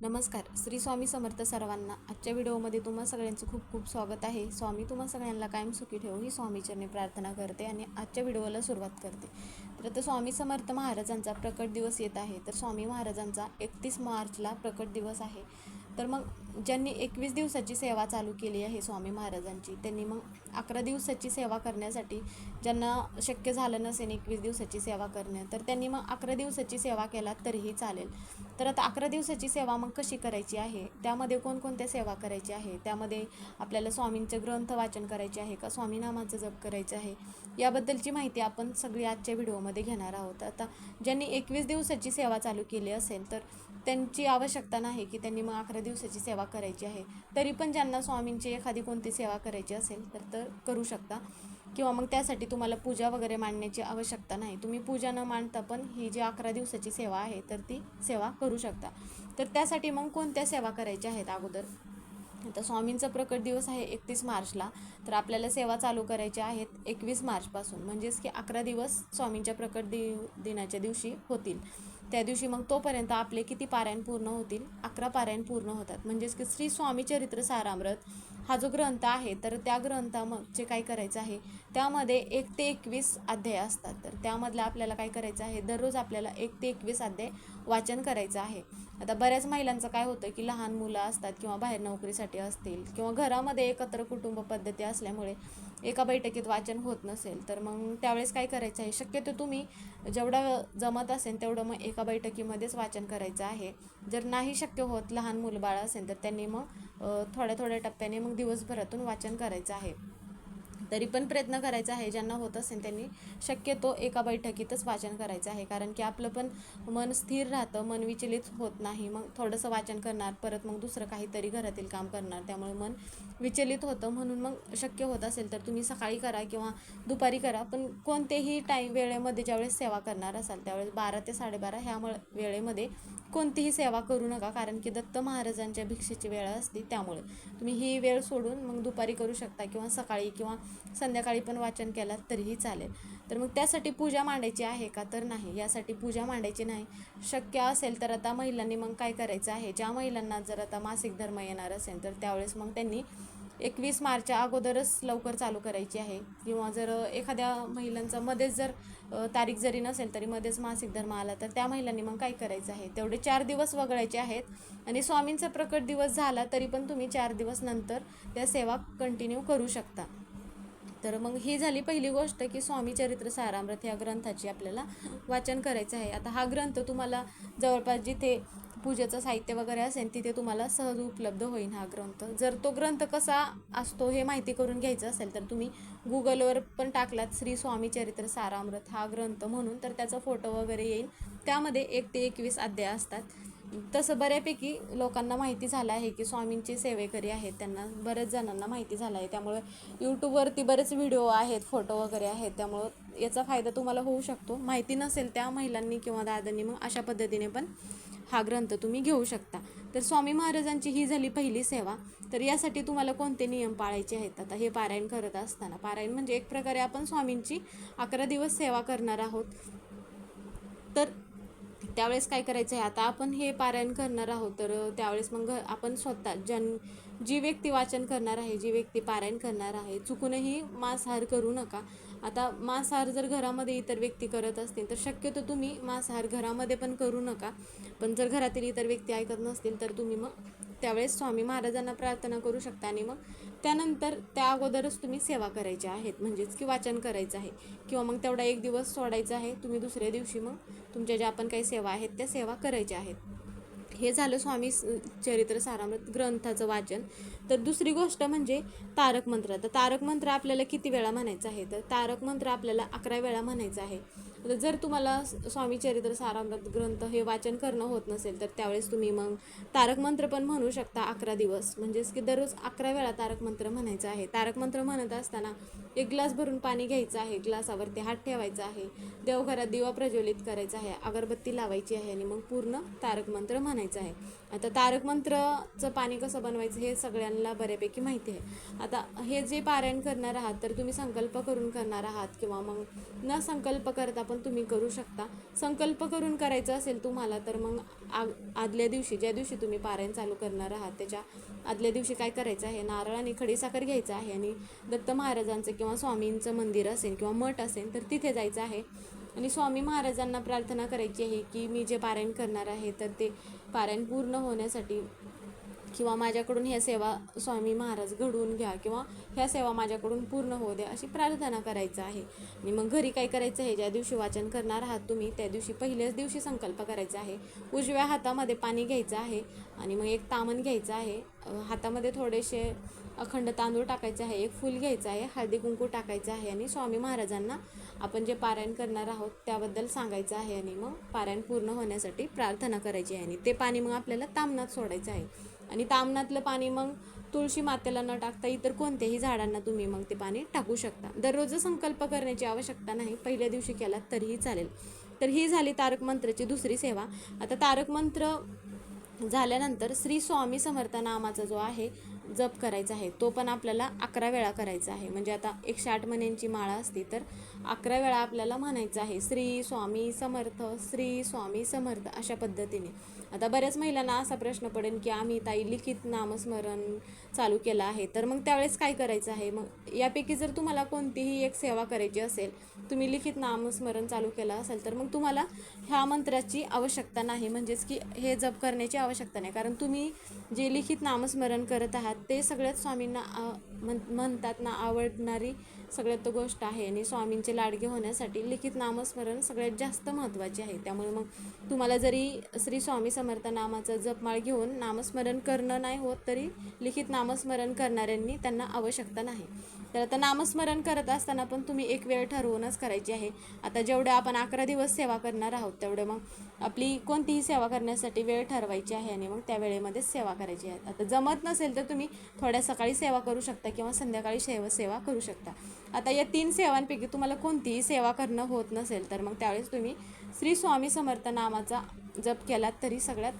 नमस्कार. श्री स्वामी समर्थ सर्वांना आजच्या व्हिडिओमध्ये तुम्हा सगळ्यांचं खूप खूप स्वागत आहे. स्वामी तुम्हा सगळ्यांना कायम सुखी ठेवू ही स्वामीचरणी प्रार्थना करते आणि आजच्या व्हिडिओला सुरुवात करते. तर आता स्वामी समर्थ महाराजांचा प्रकट दिवस येत आहे. तर स्वामी महाराजांचा एकतीस मार्चला प्रकट दिवस आहे. तर मग ज्यांनी एकवीस दिवसाची सेवा चालू केली आहे स्वामी महाराजांची त्यांनी मग अकरा दिवसाची सेवा करण्यासाठी ज्यांना शक्य झालं नसेल एकवीस दिवसाची सेवा करणं तर त्यांनी मग अकरा दिवसाची सेवा केला तरीही चालेल. तर आता अकरा दिवसाची सेवा मग कशी करायची आहे? त्यामध्ये कोणकोणत्या सेवा करायची आहे? त्यामध्ये आपल्याला स्वामींचे ग्रंथ वाचन करायचे आहे का? स्वामीनामाचं जप करायचं आहे? याबद्दलची माहिती आपण सगळी आजच्या व्हिडिओमध्ये घेणार आहोत. आता ज्यांनी एकवीस दिवसाची सेवा चालू केली असेल तर त्यांची आवश्यकता नाही की त्यांनी मग अकरा दिवसाची सेवा करायची आहे. तरी पण ज्यांना स्वामींची एखादी कोणती सेवा करायची असेल तर तर करू शकता. किंवा मग त्यासाठी तुम्हाला पूजा वगैरे मांडण्याची आवश्यकता नाही. तुम्ही पूजा न मांडता पण ही जी अकरा दिवसाची सेवा आहे तर ती सेवा करू शकता. तर त्यासाठी मग कोणत्या सेवा करायच्या आहेत अगोदर? आता स्वामींचा प्रकट दिवस आहे एकतीस मार्चला. तर आपल्याला सेवा चालू करायच्या आहेत एकवीस मार्चपासून. म्हणजेच की अकरा दिवस स्वामींच्या प्रकट दि दिनाच्या दिवशी होतील. त्या दिवशी मग तोपर्यंत आपले किती पारायण पूर्ण होतील? अकरा पारायण पूर्ण होतात. म्हणजेच की श्री स्वामी चरित्र सारामृत हा जो ग्रंथ आहे तर त्या ग्रंथामध्ये काय करायचं आहे? त्यामध्ये एक ते एकवीस अध्याय असतात. तर त्यामधलं आपल्याला काय करायचं आहे? दररोज आपल्याला एक ते एकवीस अध्याय वाचन करायचं आहे. आता बऱ्याच महिलांचं काय होतं की लहान मुलं असतात किंवा बाहेर नोकरीसाठी असतील किंवा घरामध्ये एकत्र कुटुंब पद्धती असल्यामुळे एका बैठकीत वाचन होत नसेल तर मग त्यावेळेस काय करायचं आहे? शक्यतो तुम्ही जेवढं जमत असेल तेवढं मग एका बैठकीमध्येच वाचन करायचं आहे. जर नाही शक्य होत लहान मुलबाळ असेल तर त्यांनी मग थोड्या थोड्या टप्प्याने मग दिवसभरातून वाचन करायचं आहे. तरी पण प्रयत्न करायचा आहे. ज्यांना होत असेल त्यांनी शक्यतो एका बैठकीतच वाचन करायचं आहे. कारण की आपलं पण मन स्थिर राहतं मन विचलित होत नाही. मग थोडंसं वाचन करणार परत मग दुसरं काहीतरी घरातील काम करणार. त्यामुळे मन विचलित होतं. म्हणून मग शक्य होत असेल तर तुम्ही सकाळी करा किंवा दुपारी करा. पण कोणतेही टाईम वेळेमध्ये ज्यावेळेस सेवा करणार असाल त्यावेळेस बारा ते साडेबारा ह्या वेळेमध्ये कोणतीही सेवा करू नका. कारण की दत्त महाराजांच्या भिक्षेची वेळ असते त्यामुळे. तुम्ही ही वेळ सोडून मग दुपारी करू शकता किंवा सकाळी किंवा संध्याकाळी पण वाचन केलात तरीही चालेल. तर मग त्यासाठी पूजा मांडायची आहे का? तर नाही. यासाठी पूजा मांडायची नाही. शक्य असेल तर आता महिलांनी मग काय करायचं आहे? ज्या महिलांना जर आता मासिक धर्म येणार असेल तर त्यावेळेस मग त्यांनी एकवीस मार्चच्या अगोदरच लवकर चालू करायची आहे. किंवा जर एखाद्या महिलांचा मध्येच जर तारीख जरी नसेल तरी मध्येच मासिक धर्म आला तर त्या महिलांनी मग काय करायचं आहे? तेवढे चार दिवस वगळायचे आहेत. आणि स्वामींचा प्रकट दिवस झाला तरी पण तुम्ही चार दिवस नंतर त्या सेवा कंटिन्यू करू शकता. तर मग ही झाली पहिली गोष्ट की स्वामी चरित्र सारामृत या ग्रंथाची आपल्याला वाचन करायचं आहे. आता हा ग्रंथ तुम्हाला जवळपास जिथे पूजेचं साहित्य वगैरे असेल तिथे तुम्हाला सहज उपलब्ध होईल हा ग्रंथ. जर तो ग्रंथ कसा असतो हे माहिती करून घ्यायचं असेल तर तुम्ही गुगलवर पण टाकलात श्री स्वामी चरित्र सारामृत हा ग्रंथ म्हणून तर त्याचा फोटो वगैरे येईल. त्यामध्ये एक ते एकवीस अध्याय असतात. तसं बऱ्यापैकी लोकांना माहिती झालं आहे की स्वामींचे सेवेकरी आहेत त्यांना बऱ्याच जणांना माहिती झालं आहे. त्यामुळे यूट्यूबवरती बरेच व्हिडिओ आहेत फोटो वगैरे आहेत. त्यामुळं याचा फायदा तुम्हाला होऊ शकतो. माहिती नसेल त्या महिलांनी किंवा दादांनी मग अशा पद्धतीने पण हा ग्रंथ तुम्ही घेऊ शकता. तर स्वामी महाराजांची ही झाली पहिली सेवा. तर यासाठी तुम्हाला कोणते नियम पाळायचे आहेत? आता हे पारायण करत असताना पारायण म्हणजे एक प्रकारे आपण स्वामींची अकरा दिवस सेवा करणार आहोत. तर त्यावेळेस काय करायचं आहे? आता आपण हे पारायण करणार आहोत तर त्यावेळेस मग आपण स्वतः जन जी व्यक्ती वाचन करणार आहे जी व्यक्ती पारायण करणार आहे चुकूनही मांसाहार करू नका. आता मांसाहार जर घरामध्ये इतर व्यक्ती करत असतील तर शक्यतो तुम्ही मांसाहार घरामध्ये पण करू नका. पण जर घरातील इतर व्यक्ती ऐकत नसतील तर तुम्ही मग त्यावेळेस स्वामी महाराजांना प्रार्थना करू शकता आणि मग त्यानंतर त्या अगोदरच तुम्ही सेवा करायच्या आहेत. म्हणजेच की वाचन करायचं आहे. किंवा मग तेवढा एक दिवस सोडायचा आहे तुम्ही दुसऱ्या दिवशी मग तुमच्या ज्या आपण काही सेवा आहेत त्या सेवा करायच्या आहेत. हे झालं स्वामी चरित्र सारामृत ग्रंथाचं वाचन. तर दुसरी गोष्ट म्हणजे तारक मंत्र तर तारक मंत्र आपल्याला किती वेळा म्हणायचं आहे? तर तारक मंत्र आपल्याला अकरा वेळा म्हणायचं आहे. तर जर तुम्हाला स्वामी चरित्र सारामृत ग्रंथ हे वाचन करणं होत नसेल तर त्यावेळेस तुम्ही मग तारक मंत्र पण म्हणू शकता अकरा दिवस. म्हणजेच की दररोज अकरा वेळा तारक मंत्र म्हणायचं आहे. तारक मंत्र म्हणत असताना एक ग्लास भरून पाणी घ्यायचं आहे ग्लासावरती हात ठेवायचा आहे देवघरात दिवा प्रज्वलित करायचा आहे अगरबत्ती लावायची आहे आणि मग पूर्ण तारक मंत्र म्हणायचं आहे. आता तारक मंत्रचं पाणी कसं बनवायचं हे सगळ्यांना बऱ्यापैकी माहिती आहे. आता हे जे पारायण करणार आहात तर तुम्ही संकल्प करून करणार आहात किंवा मग न संकल्प करता पण पण तुम्ही करू शकता. संकल्प करून करायचं असेल तुम्हाला तर मग आग आदल्या दिवशी ज्या दिवशी तुम्ही पारायण चालू करणार आहात त्याच्या आदल्या दिवशी काय करायचं आहे? नारळ आणि खडीसाखर घ्यायचं आहे आणि दत्त महाराजांचं किंवा स्वामींचं मंदिर असेल किंवा मठ असेल तर तिथे जायचं आहे. आणि स्वामी महाराजांना प्रार्थना करायची आहे की मी जे पारायण करणार आहे तर ते पारायण पूर्ण होण्यासाठी किंवा माझ्याकडून ह्या सेवा स्वामी महाराज घडवून घ्या किंवा ह्या सेवा माझ्याकडून पूर्ण होऊ द्या अशी प्रार्थना करायचं आहे. आणि मग घरी काय करायचं आहे? ज्या दिवशी वाचन करणार आहात तुम्ही त्या दिवशी पहिल्याच दिवशी संकल्प करायचा आहे. उजव्या हातामध्ये पाणी घ्यायचं आहे आणि मग एक तामण घ्यायचं आहे. हातामध्ये थोडेसे अखंड तांदूळ टाकायचे आहे एक फूल घ्यायचं आहे हळदी कुंकू टाकायचं आहे आणि स्वामी महाराजांना आपण जे पारायण करणार आहोत त्याबद्दल सांगायचं आहे आणि मग पारायण पूर्ण होण्यासाठी प्रार्थना करायची आहे आणि ते पाणी मग आपल्याला तामणात सोडायचं आहे. आणि तामणातलं पाणी मग तुळशी मातेला न टाकता इतर कोणत्याही झाडांना तुम्ही मग ते पाणी टाकू शकता. दररोज संकल्प करण्याची आवश्यकता नाही. पहिल्या दिवशी केला तरीही चालेल. तर ही झाली तारक मंत्राची दुसरी सेवा. आता तारक मंत्र झाल्यानंतर श्री स्वामी समर्थ नामाचा जो आहे जप करायचा आहे तो पण आपल्याला अकरा वेळा करायचा आहे. म्हणजे आता एकशे आठ महिन्यांची माळा असते तर अकरा वेळा आपल्याला म्हणायचं आहे श्री स्वामी समर्थ श्री स्वामी समर्थ अशा पद्धतीने. आता बऱ्याच महिलांना असा प्रश्न पडेल की आम्ही ताई लिखित नामस्मरण चालू केलं आहे. तर मग त्यावेळेस काय करायचं आहे? मग यापैकी जर तुम्हाला कोणतीही एक सेवा करायची असेल तुम्ही लिखित नामस्मरण चालू केलं असेल तर मग तुम्हाला ह्या मंत्राची आवश्यकता नाही. म्हणजेच की हे जप करण्याची आवश्यकता नाही. कारण तुम्ही जे लिखित नामस्मरण करत आहात ते सगळ्यात स्वामींना म्हण म्हणतात ना आवडणारी सगळ्यात गोष्ट आहे. आणि स्वामींचे लाडगे होण्यासाठी लिखित नामस्मरण सगळ्यात जास्त महत्त्वाचे आहे. त्यामुळे मग तुम्हाला जरी श्री स्वामी समर्थ नामाचा जपमाळ घेऊन नामस्मरण करणं नाही होत तरी लिखित नामस्मरण करणाऱ्यांनी त्यांना आवश्यकता नाही. तर आता नामस्मरण करत असताना पण तुम्ही एक वेळ ठरवूनच करायची आहे. आता जेवढं आपण अकरा दिवस सेवा करणार आहोत तेवढे मग आपली कोणतीही सेवा करण्यासाठी वेळ ठरवायची आहे आणि मग त्या वेळेमध्येच सेवा करायची आहे. आता जमत नसेल तर तुम्ही थोड्या सकाळी सेवा करू शकता किंवा संध्याकाळी सेवा सेवा करू शकता. आता या तीन सेवांपैकी तुम्हाला कोणतीही सेवा करणं होत नसेल तर मग त्यावेळेस तुम्ही श्री स्वामी समर्थ नामाचा जप केलात तरी सगळ्यात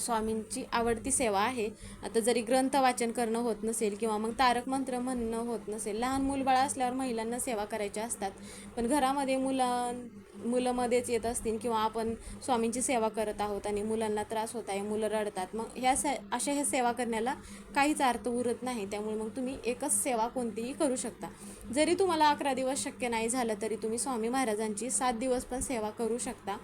स्वामींची आवडती सेवा आहे. आता जरी ग्रंथ वाचन करणं होत नसेल किंवा मग तारक मंत्र म्हणणं होत नसेल लहान मूलबाळ असल्यावर महिलांना सेवा करायच्या असतात. पण घरामध्ये मुलं मुलंमध्येच येत असतील किंवा आपण स्वामींची सेवा करत आहोत आणि मुलांना त्रास होत आहे मुलं रडतात मग ह्या से अशा ह्या सेवा करण्याला काहीच अर्थ उरत नाही. त्यामुळे मग तुम्ही एकच सेवा कोणतीही करू शकता. जरी तुम्हाला अकरा दिवस शक्य नाही झालं तरी तुम्ही स्वामी महाराजांची सात दिवस पण सेवा करू शकता.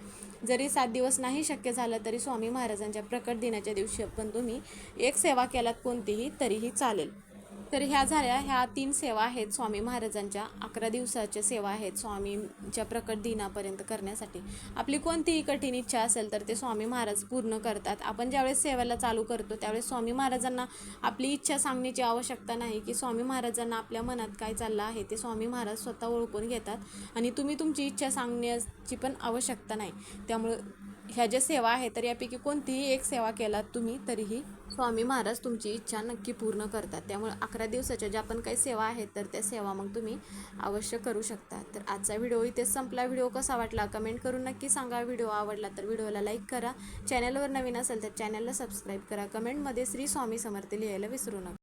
जरी सात दिवस नाही शक्य झालं तरी स्वामी महाराजांच्या प्रकट दिनाच्या दिवशी पण तुम्ही एक सेवा केलात कोणतीही तरीही चालेल. तर ह्या झाल्या ह्या तीन सेवा आहेत स्वामी महाराजांच्या अकरा दिवसाच्या सेवा आहेत स्वामींच्या प्रकट दिनापर्यंत करण्यासाठी. आपली कोणतीही कठीण इच्छा असेल तर ते स्वामी महाराज पूर्ण करतात. आपण ज्यावेळेस सेवेला चालू करतो त्यावेळेस स्वामी महाराजांना आपली इच्छा सांगण्याची आवश्यकता नाही की स्वामी महाराजांना आपल्या मनात काय चाललं आहे ते स्वामी महाराज स्वतः ओळखून घेतात आणि तुम्ही तुमची इच्छा सांगण्याची पण आवश्यकता नाही. त्यामुळं ह्या ज्या सेवा आहेत तर यापैकी कोणतीही एक सेवा केलात तुम्ही तरीही स्वामी महाराज तुमची इच्छा नक्की पूर्ण करतात. त्यामुळे अकरा दिवसाच्या ज्या पण काही सेवा आहेत तर त्या सेवा मग तुम्ही अवश्य करू शकता. तर आजचा व्हिडिओ इथेच संपला. व्हिडिओ कसा वाटला कमेंट करून नक्की सांगा. व्हिडिओ आवडला तर व्हिडिओला लाईक करा. चॅनलवर नवीन असेल तर चॅनलला सबस्क्राईब करा. कमेंटमध्ये श्री स्वामी समर्थ लिहायला विसरू नका.